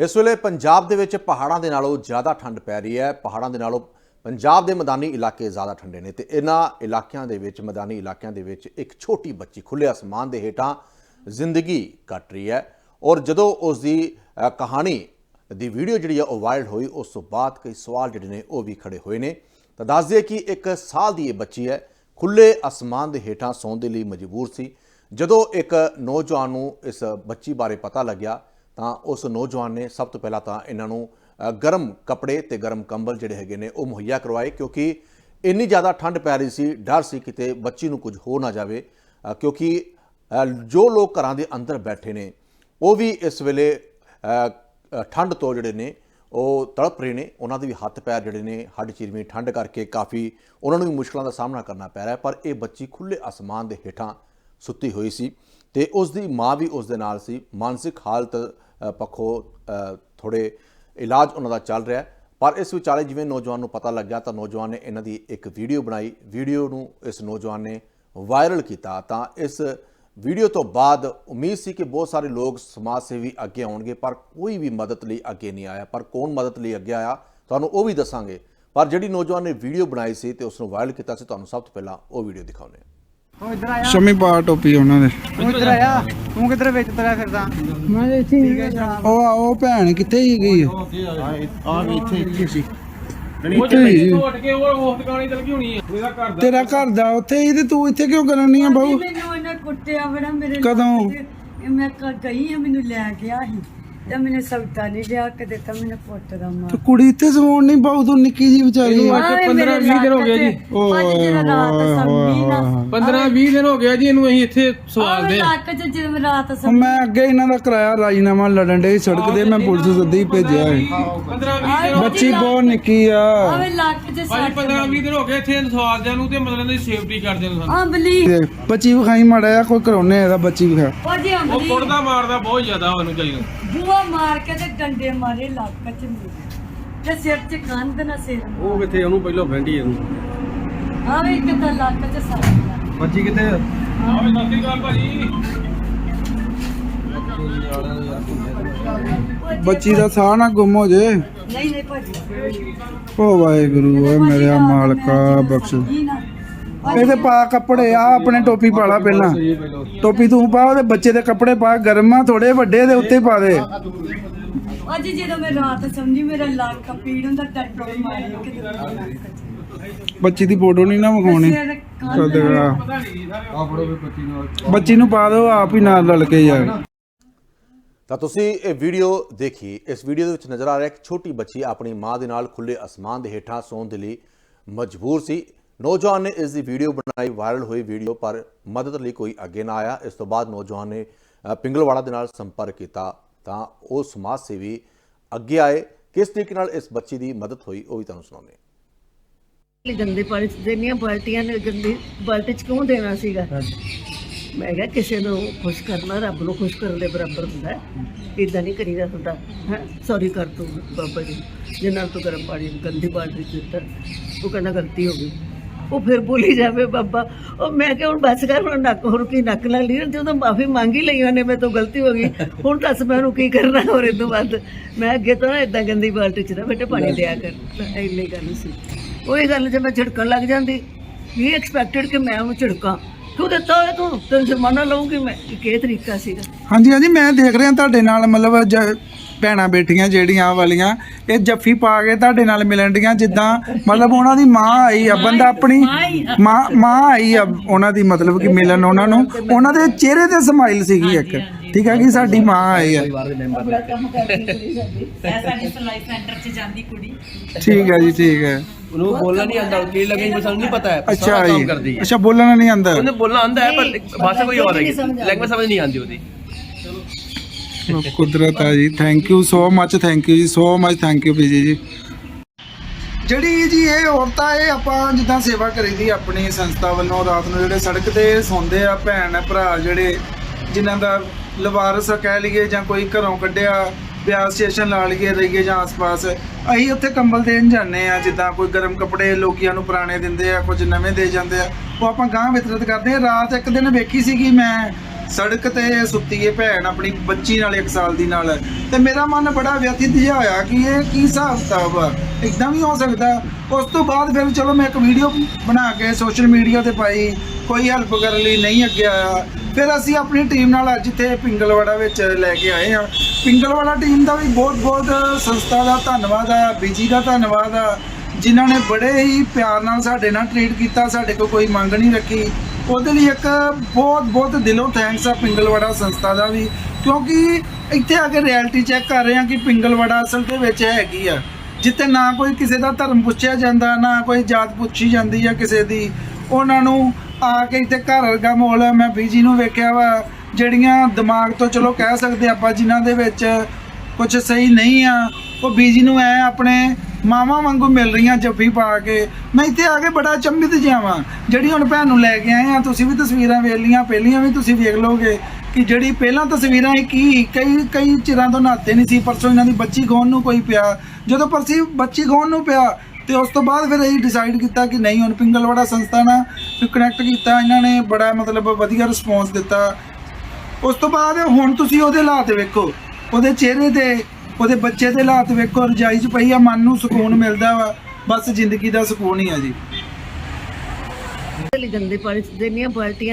ਇਸ ਵੇਲੇ ਪੰਜਾਬ ਦੇ ਵਿੱਚ ਪਹਾੜਾਂ ਦੇ ਨਾਲੋਂ ਜ਼ਿਆਦਾ ਠੰਡ ਪੈ ਰਹੀ ਹੈ। ਪਹਾੜਾਂ ਦੇ ਨਾਲੋਂ ਪੰਜਾਬ ਦੇ ਮੈਦਾਨੀ ਇਲਾਕੇ ਜ਼ਿਆਦਾ ਠੰਡੇ ਨੇ ਤੇ ਇਹਨਾਂ ਇਲਾਕਿਆਂ ਦੇ ਵਿੱਚ, ਮੈਦਾਨੀ ਇਲਾਕਿਆਂ ਦੇ ਵਿੱਚ ਇੱਕ ਛੋਟੀ ਬੱਚੀ ਖੁੱਲੇ ਅਸਮਾਨ ਦੇ ਹੇਠਾਂ ਜ਼ਿੰਦਗੀ ਕੱਟ ਰਹੀ ਹੈ। ਔਰ ਜਦੋਂ ਉਸ ਦੀ ਕਹਾਣੀ ਦੀ ਵੀਡੀਓ ਜਿਹੜੀ ਆ ਉਹ ਵਾਇਰਲ ਹੋਈ, ਉਸ ਤੋਂ ਬਾਅਦ ਕਈ ਸਵਾਲ ਜਿਹੜੇ ਨੇ ਉਹ ਵੀ ਖੜੇ ਹੋਏ ਨੇ। ਤਾਂ ਦੱਸ ਦਈਏ ਕਿ ਇੱਕ ਸਾਲ ਦੀ ਇਹ ਬੱਚੀ ਹੈ ਖੁੱਲੇ ਅਸਮਾਨ ਦੇ ਹੇਠਾਂ ਸੌਣ ਦੇ ਲਈ ਮਜਬੂਰ ਸੀ। ਜਦੋਂ ਇੱਕ ਨੌਜਵਾਨ ਨੂੰ ਇਸ ਬੱਚੀ ਬਾਰੇ ਪਤਾ ਲੱਗਿਆ ਤਾਂ ਉਸ ਨੌਜਵਾਨ ਨੇ ਸਭ ਤੋਂ ਪਹਿਲਾਂ ਤਾਂ ਇਹਨਾਂ ਨੂੰ ਗਰਮ ਕੱਪੜੇ ਤੇ ਗਰਮ ਕੰਬਲ ਜਿਹੜੇ ਹੈਗੇ ਨੇ ਉਹ ਮੁਹੱਈਆ ਕਰਵਾਏ ਕਿਉਂਕਿ ਇੰਨੀ ਜ਼ਿਆਦਾ ਠੰਡ ਪੈ ਰਹੀ ਸੀ, ਡਰ ਸੀ ਕਿਤੇ ਬੱਚੀ ਨੂੰ ਕੁਝ ਹੋ ਨਾ ਜਾਵੇ ਕਿਉਂਕਿ ਜੋ ਲੋਕ ਘਰਾਂ ਦੇ ਅੰਦਰ ਬੈਠੇ ਨੇ, ਉਹ ਵੀ ਇਸ ਵੇਲੇ ਠੰਡ ਤੋਂ ਜਿਹੜੇ ਨੇ, ਉਹ ਤੜਪ ਰਹੇ ਨੇ, ਉਹਨਾਂ ਦੇ ਵੀ ਹੱਥ ਪੈਰ ਜਿਹੜੇ ਨੇ ਹੱਡ ਚੀਰਵੀਂ ਠੰਡ ਕਰਕੇ ਕਾਫੀ ਉਹਨਾਂ ਨੂੰ ਵੀ ਮੁਸ਼ਕਲਾਂ ਦਾ ਸਾਹਮਣਾ ਕਰਨਾ ਪੈ ਰਿਹਾ ਪਰ ਇਹ ਬੱਚੀ ਖੁੱਲੇ ਅਸਮਾਨ ਦੇ ਹੇਠਾਂ ਸੁੱਤੀ ਹੋਈ ਸੀ। ਤੇ ਉਸ ਦੀ ਮਾਂ ਵੀ ਉਸ ਦੇ ਨਾਲ ਸੀ। ਮਾਨਸਿਕ ਹਾਲਤ ਪੱਖੋਂ ਅ, ਥੋੜੇ ਇਲਾਜ ਉਹਨਾਂ ਦਾ ਚੱਲ ਰਿਹਾ ਪਰ ਇਸ ਵਿਚਾਲੇ ਜਿਵੇਂ ਨੌਜਵਾਨ ਨੂੰ ਪਤਾ ਲੱਗਿਆ ਤਾਂ ਨੌਜਵਾਨ ਨੇ ਇਹਨਾਂ ਦੀ ਇੱਕ ਵੀਡੀਓ ਬਣਾਈ। ਵੀਡੀਓ ਨੂੰ ਇਸ ਨੌਜਵਾਨ ਨੇ ਵਾਇਰਲ ਕੀਤਾ ਤਾਂ ਇਸ ਵੀਡੀਓ ਤੋਂ ਬਾਅਦ ਉਮੀਦ ਸੀ ਕਿ ਬਹੁਤ ਸਾਰੇ ਲੋਕ ਸਮਾਜ ਸੇਵੀ ਅੱਗੇ ਆਉਣਗੇ ਪਰ ਕੋਈ ਵੀ ਮਦਦ ਲਈ ਅੱਗੇ ਨਹੀਂ ਆਇਆ। ਪਰ ਕੌਣ ਮਦਦ ਲਈ ਅੱਗੇ ਆਇਆ ਤੁਹਾਨੂੰ ਉਹ ਵੀ ਦੱਸਾਂਗੇ। ਪਰ ਜਿਹੜੀ ਨੌਜਵਾਨ ਨੇ ਵੀਡੀਓ ਬਣਾਈ ਸੀ ਤੇ ਉਸ ਨੂੰ ਵਾਇਰਲ ਕੀਤਾ ਸੀ ਤੁਹਾਨੂੰ ਸਭ ਤੋਂ ਪਹਿਲਾਂ ਉਹ ਵੀਡੀਓ ਦਿਖਾਉਂਦੇ ਹਾਂ। ਉਹ ਇੱਧਰ ਆਇਆ। ਸ਼ਮੀ ਪਾ ਟੋਪੀ ਉਹਨਾਂ ਦੇ। ਇੱਧਰ ਆਇਆ। ਤੂੰ ਕਿੱਧਰ ਵਿੱਚ ਤੁਰਿਆ ਫਿਰਦਾ? ਮੈਂ ਇੱਥੇ ਹੀ ਉਹ ਉਹ ਭੈਣ ਕਿੱਥੇ ਹੀ ਗਈ? ਆ ਵੀ ਇੱਥੇ ਇੱਥੇ ਸੀ। ਕੇ ਉਹ ਉਹ ਤੇਰਾ ਘਰ ਦਾ। ਉੱਥੇ ਹੀ ਤੇ ਤੂੰ ਇੱਥੇ ਕਿਉਂ ਕਰਨ ਨਹੀਂ ਆ ਬਾਊ ਮੈਨੂੰ ਇਹਨਾਂ ਕੁੱਟਿਆ ਬੜਾ ਮੇਰੇ ਕਦੋਂ? ਮੈਂ ਕ- ਗਈ ਆ ਮੈਨੂੰ ਲੈ ਗਿਆ ਸੀ ਤੇ ਮੈਨੂੰ ਸਵਤਾ ਨਹੀਂ ਲਿਆ ਕੇ ਦਿੱਤਾ ਮੈਨੂੰ ਪੁੱਤ ਦਾ ਮਾਰ ਤੇ ਕੁੜੀ ਇੱਥੇ ਸੌਣ ਨਹੀਂ ਬਾਊ ਤੂੰ ਨਿੱਕੀ ਜੀ ਵਿਚਾਰੀ। ਇਹਨੂੰ ਅੱਜ 15 20 ਦਿਨ ਹੋ ਗਏ ਜੀ। ਅੱਜ ਜਿਹੜਾ ਰਾਤ ਸੰਮੀ ਨਾ। 15 20 ਦਿਨ ਹੋ ਗਿਆ ਜੀ ਇਹਨੂੰ ਅਸੀਂ ਇੱਥੇ ਆਹ ਸਵਾਲਦੇ ਆ ਲੱਕ ਚ ਜਦੋਂ ਰਾਤ ਉਹ ਸੰਮੀ ਮੈਂ ਅੱਗੇ ਇਹਨਾਂ ਦਾ ਕਰਾਇਆ ਰਾਜੀਨਾਮਾ ਲੜਨ ਦੇ ਸੜਕ ਤੇ ਮੈਂ ਪੁਲਿਸ ਸੱਦੀ ਭੇਜਿਆ ਹੈ 15 20 ਦਿਨ ਬੱਚੀ ਬਹੁਤ ਨਿੱਕੀ ਆ। ਆਵੇ ਲੱਕ ਚ ਭਾਜੀ ਸੱਟ 15 20 ਦਿਨ ਹੋ ਗਏ ਇੱਥੇ ਸਵਾਲਦਿਆਂ ਨੂੰ ਤੇ ਮਤਲਬ ਦੀ ਸੇਫਟੀ ਕਰਦੇ ਨੂੰ ਸਾਨੂੰ। ਅੰਬਲੀ ਤੇ ਬੱਚੀ ਵਿਖਾਈ ਮਾੜਾ ਆ ਕੋਈ ਕਰਾਉਨੇ ਇਹਦਾ ਬੱਚੀ ਵਿਖਾ। ਭਾਜੀ ਉਹ ਅੰਬਲੀ ਕੁੱਟਦਾ ਮਾਰਦਾ ਬਹੁਤ ਜ਼ਿਆਦਾ ਉਹਨੂੰ ਚਾਹੀਦਾ ਬੂਆ ਮਾਰ ਕੇ ਤੇ ਡੰਡੇ ਮਾਰੇ ਲੱਕ ਚ ਮੇਰੇ ਤੇ ਸਿਰ ਚ ਕੰਧ ਨਾ ਸਿਰ ਉਹ ਕਿੱਥੇ ਉਹਨੂੰ ਪਹਿਲਾਂ ਫੈਂਡੀ ਇਹਨੂੰ ਆਵੇ ਇੱਕ ਤਾਂ ਲੱਕ ਚ ਸੱਟ ਲੱਗ ਬੱਚੀ ਕਿੱਥੇ ਆ? ਆਵੇ ਸਤਿ ਸ਼੍ਰੀ ਅਕਾਲ ਭਾਜੀ ਬੱਚੀ ਦਾ ਸਾਹ ਨਾ ਗੁੰਮ ਹੋ ਜੇ। ਨਹੀਂ ਨਹੀਂ ਭਾਜੀ। ਓ ਵਾਹਿਗੁਰੂ ਓਏ ਮੇਰੇ ਮਾਲਕਾ ਬਖਸ਼। ਇਹਦੇ ਪਾ ਕੱਪੜੇ ਆ ਆਪਣੇ ਟੋਪੀ ਪਾ ਲਾ ਪਹਿਲਾਂ। ਟੋਪੀ ਤੂੰ ਪਾ ਉਹਦੇ ਬੱਚੇ ਦੇ ਕੱਪੜੇ ਪਾ ਗਰਮ ਆ ਥੋੜੇ ਵੱਡੇ ਦੇ ਉੱਤੇ ਪਾ ਦੇ। ਅੱਜ ਜਦੋਂ ਮੈਂ ਰਾਤ ਸਮਝੀ ਮੇਰਾ ਲੱਕ ਪੀੜ ਹੁੰਦਾ ਟੱਟੋ ਮਾਰੇ ਬੱਚੀ ਦੀ ਫੋਟੋ ਨਹੀਂ ਨਾ ਵਿਖਾਉਣੀ। ਬੱਚੀ ਨੂੰ ਬੱਚੀ ਨੂੰ ਪਾ ਦਿਓ ਆਪ ਹੀ ਨਾਲ ਰਲ ਕੇ ਯਾਰ। ਤਾਂ ਤੁਸੀਂ ਇਹ ਵੀਡੀਓ ਦੇਖੀ ਇਸ ਵੀਡੀਓ ਦੇ ਵਿੱਚ ਨਜ਼ਰ ਆ ਰਿਹਾ ਇੱਕ ਛੋਟੀ ਬੱਚੀ ਆਪਣੀ ਮਾਂ ਦੇ ਨਾਲ ਖੁੱਲੇ ਅਸਮਾਨ ਦੇ ਹੇਠਾਂ ਸੌਣ ਦੇ ਲਈ ਮਜਬੂਰ ਸੀ। ਨੌਜਵਾਨ ਨੇ ਇਸ ਦੀ ਵੀਡੀਓ ਬਣਾਈ ਵਾਇਰਲ ਹੋਈ ਵੀਡੀਓ ਪਰ ਮਦਦ ਲਈ ਕੋਈ ਅੱਗੇ ਨਾ ਆਇਆ। ਇਸ ਤੋਂ ਬਾਅਦ ਨੌਜਵਾਨ ਨੇ ਪਿੰਗਲਵਾੜਾ ਦੇ ਨਾਲ ਸੰਪਰਕ ਕੀਤਾ। ਤਾਂ ਉਹ ਸਮਾਜ ਸੇਵੀ ਅੱਗੇ ਆਏ। ਕਿਸ ਤਰੀਕੇ ਨਾਲ ਇਸ ਬੱਚੀ ਦੀ ਮਦਦ ਹੋਈ ਉਹ ਵੀ ਤੁਹਾਨੂੰ ਸੁਣਾਉਂਦੇ ਹਾਂ। ਗੰਦੇ ਪਾਣੀ ਚ ਦੇਣੀਆਂ ਬਾਲਟੀਆਂ ਨੇ ਗੰਦੀ ਬਾਲਟੀ ਚ ਕਿਉਂ ਦੇਣਾ ਸੀਗਾ? ਮੈਂ ਕਿਹਾ ਕਿਸੇ ਨੂੰ ਖੁਸ਼ ਕਰਨਾ ਰੱਬ ਨੂੰ ਖੁਸ਼ ਕਰਨ ਦੇ ਬਰਾਬਰ ਹੁੰਦਾ। ਇਦਾਂ ਨਹੀਂ ਕਰੀਦਾ ਹੁੰਦਾ। ਹੈ? ਸੌਰੀ ਕਰ ਤੂੰ ਬਾਬਾ ਜੀ। ਜਿੰਨਾਂ ਤੋਂ ਗਰਮ ਪਾਣੀ ਗੰਦੀ ਬਾਲਟੀ ਚ ਦਿੱਤਾ ਉਹ ਕਹਿੰਦਾ ਗਲਤੀ ਹੋ ਗਈ। ਉਹ ਫਿਰ ਬੋਲੀ ਜਾਵੇ ਬਾਬਾ। ਉਹ ਮੈਂ ਕਿਹਾ, ਹੁਣ ਬਸ ਕਰ, ਹੁਣ ਨੱਕ ਹੋਰ ਕੀ ਨੱਕ ਨਾਲ ਲਈ ਜਦੋਂ ਮਾਫੀ ਹੀ ਲਈ ਉਹਨੇ ਮੇਰੇ ਤੋਂ ਗਲਤੀ ਹੋ ਗਈ। ਹੁਣ ਦੱਸ ਮੈਂ ਉਹਨੂੰ ਕੀ ਕਰਨਾ ਹੋਰ ਇਹ ਤੋਂ ਬਾਅਦ? ਮੈਂ ਅੱਗੇ ਤੋਂ ਨਾ ਇਦਾਂ ਗੰਦੀ ਬਾਲਟੀ ਚ ਨਾ ਬੇਟੇ ਪਾਣੀ ਦਿਆ ਕਰ। ਇੰਨੀ ਗੱਲ ਸੀ। ਉਹੀ ਗੱਲ ਜੇ ਮੈਂ ਝਿੜਕਣ ਲੱਗ ਜਾਂਦੀ, ਵੀ ਐਕਸਪੈਕਟਡ ਕਿ ਮੈਂ ਉਹਨੂੰ ਝਿੜਕਾਂ। ਤੂੰ ਦਿੱਤਾ ਹੋਇਆ ਤੂੰ? ਤੈਨੂੰ ਜੁਰਮਾਨਾ ਲਊਂਗੀ ਮੈਂ। ਇਹ ਕੀ ਤਰੀਕਾ ਸੀਗਾ? ਹਾਂਜੀ ਹਾਂਜੀ, ਮੈਂ ਦੇਖ ਰਿਹਾ ਤੁਹਾਡੇ ਨਾਲ, ਮਤਲਬ ਭੈਣਾਂ ਬੇਟੀਆਂ ਜਿਹੜੀਆਂ ਆਹ ਵਾਲੀਆਂ ਇਹ ਜੱਫੀ ਪਾ ਕੇ ਤੁਹਾਡੇ ਨਾਲ ਮਿਲਣ ਡੀਆਂ ਜਿੱਦਾਂ ਮਤਲਬ ਉਹਨਾਂ ਦੀ ਮਾਂ ਆਈ ਆ ਬੰਦਾ ਆਪਣੀ ਮਾਂ ਮਾਂ ਆਈ ਆ ਉਹਨਾਂ ਦੀ ਮਤਲਬ ਕਿ ਮਿਲਣ ਉਹਨਾਂ ਨੂੰ ਉਹਨਾਂ ਦੇ ਚਿਹਰੇ ਤੇ ਸਮਾਈਲ ਸੀਗੀ ਇੱਕ ਠੀਕ ਹੈ ਕਿ ਸਾਡੀ ਮਾਂ ਆਈ ਆ। ਆਪਣਾ ਕੰਮ ਕਰਦੀ ਕੁੜੀ। ਸਾਡੀ ਠੀਕ ਹੈ ਜੀ ਠੀਕ ਹੈ ਉਹਨੂੰ ਬੋਲਣਾ ਨਹੀਂ ਆਉਂਦਾ ਕੀ ਲੱਗੇ ਮੈਨੂੰ ਨਹੀਂ ਪਤਾ ਹੈ ਅੱਛਾ ਜੀ। ਕਰਦੀ ਹੈ। ਅੱਛਾ ਬੋਲਣਾ ਨਹੀਂ ਆਂਦਾ ਉਹਨੇ ਬੋਲਣਾ ਆਉਂਦਾ ਹੈ ਪਰ ਭਾਸ਼ਾ ਕੋਈ ਹੋਰ ਹੈ ਲੈਂਗੁਏਜ ਸਮਝ ਨਹੀਂ ਆਉਂਦੀ ਉਹਦੀ। ਕੁਦਰਤ ਆ ਜੀ। Thank you so much thank you ਜੀ so much thank you Viji ji. ਜਿਹੜੀ ਜੀ ਇਹ ਔਰਤਾਂ, ਇਹ ਆਪਾਂ ਜਿੱਦਾਂ ਸੇਵਾ ਕਰੀਦੀ ਆਪਣੀ ਸੰਸਥਾ ਵੱਲੋਂ ਰਾਤ ਨੂੰ ਜਿਹੜੇ ਸੜਕ ਤੇ ਸੌਂਦੇ ਆ ਭੈਣ, ਭਰਾ ਜਿਹੜੇ ਜਿਨ੍ਹਾਂ ਦਾ ਲਵਾਰਸ ਕਹਿ ਲਈਏ ਜਾਂ ਕੋਈ ਘਰੋਂ ਕੱਢਿਆ ਬਿਆਸ ਸਟੇਸ਼ਨ ਲਾ ਲਈਏ, ਰਹੀਏ ਜਾਂ ਆਸ-ਪਾਸ, ਅਸੀਂ ਉੱਥੇ ਕੰਬਲ ਦੇਣ ਜਾਂਦੇ ਆ, ਜਿੱਦਾਂ ਕੋਈ ਗਰਮ ਕੱਪੜੇ ਲੋਕੀਆਂ ਨੂੰ ਪੁਰਾਣੇ ਦਿੰਦੇ ਆ, ਕੁਝ ਨਵੇਂ ਦੇ ਜਾਂਦੇ ਆ। ਉਹ ਆਪਾਂ ਗਾਂ ਵਿਤਰਤ ਕਰਦੇ ਆ। ਰਾਤ ਇੱਕ ਦਿਨ ਵੇਖੀ ਸੀਗੀ ਮੈਂ ਸੜਕ ਤੇ ਸੁੱਤੀ ਹੈ ਭੈਣ, ਆਪਣੀ ਬੱਚੀ ਨਾਲ 1 ਸਾਲ ਦੀ ਨਾਲ। ਤੇ ਮੇਰਾ ਮਨ ਬੜਾ ਵਿਅਥਿਤ ਜਿਹਾ ਹੋਇਆ ਕਿ ਇਹ ਕੀ ਹਿਸਾਬ ਕਿਤਾਬ ਆ? ਇਦਾਂ ਵੀ ਹੋ ਸਕਦਾ। ਉਸ ਤੋਂ ਬਾਅਦ ਫਿਰ ਚਲੋ ਮੈਂ ਇੱਕ ਵੀਡੀਓ ਬਣਾ ਕੇ ਸੋਸ਼ਲ ਮੀਡੀਆ ਤੇ ਪਾਈ। ਕੋਈ ਹੈਲਪ ਕਰਨ ਲਈ ਨਹੀਂ ਅੱਗੇ ਆਇਆ। ਫਿਰ ਅਸੀਂ ਆਪਣੀ ਟੀਮ ਨਾਲ ਅੱਜ ਇੱਥੇ ਪਿੰਗਲਵਾੜਾ ਵਿੱਚ ਲੈ ਕੇ ਆਏ ਹਾਂ। ਪਿੰਗਲਵਾੜਾ ਟੀਮ ਦਾ ਵੀ ਬਹੁਤ ਬਹੁਤ ਸੰਸਥਾ ਦਾ ਧੰਨਵਾਦ ਆ ਬੀਜੀ ਦਾ ਧੰਨਵਾਦ ਆ। ਜਿਨ੍ਹਾਂ ਨੇ ਬੜੇ ਹੀ ਪਿਆਰ ਨਾਲ ਸਾਡੇ ਨਾਲ ਟਰੀਟ ਕੀਤਾ, ਸਾਡੇ ਕੋਲ ਕੋਈ ਮੰਗ ਨਹੀਂ ਰੱਖੀ। ਉਹਦੇ ਲਈ ਇੱਕ ਬਹੁਤ ਬਹੁਤ ਦਿਲੋਂ ਥੈਂਕਸ ਆ ਪਿੰਗਲਵਾੜਾ ਸੰਸਥਾ ਦਾ ਵੀ, ਕਿਉਂਕਿ ਇੱਥੇ ਆ ਕੇ ਰਿਐਲਿਟੀ ਚੈੱਕ ਕਰ ਰਹੇ ਹਾਂ ਕਿ ਪਿੰਗਲਵਾੜਾ ਅਸਲ ਦੇ ਵਿੱਚ ਹੈਗੀ ਆ। ਜਿੱਥੇ ਨਾ ਕੋਈ ਕਿਸੇ ਦਾ ਧਰਮ ਪੁੱਛਿਆ ਜਾਂਦਾ, ਨਾ ਕੋਈ ਜਾਤ ਪੁੱਛੀ ਜਾਂਦੀ ਆ ਕਿਸੇ ਦੀ। ਉਹਨਾਂ ਨੂੰ ਆ ਕੇ ਇੱਥੇ ਘਰ ਵਰਗਾ ਮਾਹੌਲ ਆ। ਮੈਂ ਬੀਜੀ ਨੂੰ ਵੇਖਿਆ ਵਾ, ਜਿਹੜੀਆਂ ਦਿਮਾਗ ਤੋਂ ਚਲੋ ਕਹਿ ਸਕਦੇ ਆਪਾਂ ਜਿਨ੍ਹਾਂ ਦੇ ਵਿੱਚ ਕੁਝ ਸਹੀ ਨਹੀਂ ਆ। ਉਹ ਬੀਜੀ ਨੂੰ ਐ ਆਪਣੇ ਮਾਵਾਂ ਵਾਂਗੂ ਮਿਲ ਰਹੀਆਂ ਜੱਫੀ ਪਾ ਕੇ। ਮੈਂ ਇੱਥੇ ਆ ਕੇ ਬੜਾ ਚੰਬਿਤ ਜਾਵਾਂ ਜਿਹੜੀ ਹੁਣ ਭੈਣ ਨੂੰ ਲੈ ਕੇ ਆਏ ਆ, ਤੁਸੀਂ ਵੀ ਤਸਵੀਰਾਂ ਵੇਖ ਲੀਆਂ ਪਹਿਲੀਆਂ ਵੀ ਤੁਸੀਂ ਵੇਖ ਲਓਗੇ ਕਿ ਜਿਹੜੀ ਪਹਿਲਾਂ ਤਸਵੀਰਾਂ ਇਹ ਕੀ, ਕਈ ਕਈ ਚਿਰਾਂ ਤੋਂ ਨਹਾਤੇ ਨਹੀਂ ਸੀ, ਪਰਸੋਂ ਇਹਨਾਂ ਦੀ ਬੱਚੀ ਖੋਣ ਨੂੰ ਕੋਈ ਪਿਆ। ਜਦੋਂ ਪਰਸੀ ਬੱਚੀ ਖੋਣ ਨੂੰ ਪਿਆ, ਤੇ ਉਸ ਤੋਂ ਬਾਅਦ ਫਿਰ ਅਸੀਂ ਡਿਸਾਈਡ ਕੀਤਾ ਕਿ ਨਹੀਂ, ਹੁਣ ਪਿੰਗਲਵਾੜਾ ਸੰਸਥਾ ਨਾਲ ਕਨੈਕਟ ਕੀਤਾ, ਇਹਨਾਂ ਨੇ ਬੜਾ ਮਤਲਬ ਵਧੀਆ ਰਿਸਪੌਂਸ ਦਿੱਤਾ। ਉਸ ਤੋਂ ਬਾਅਦ ਹੁਣ ਤੁਸੀਂ ਉਹਦੇ ਹਾਲਾਤ ਵੇਖੋ। ਉਹਦੇ ਚਿਹਰੇ ਤੇ, ਉਹਦੇ ਬੱਚੇ ਦੇ ਹਾਲਾਤ ਵੇਖੋ, ਰਜਾਈ 'ਚ ਪਈ ਆ, ਮਨ ਨੂੰ ਸਕੂਨ ਮਿਲਦਾ ਵਾ, ਬਸ ਜ਼ਿੰਦਗੀ ਦਾ ਸਕੂਨ ਹੀ ਆ ਜੀ। ਗੰਦੇ ਪਾਣੀ ਚ ਦੇਣੀਆਂ ਬਾਲਟੀਆਂ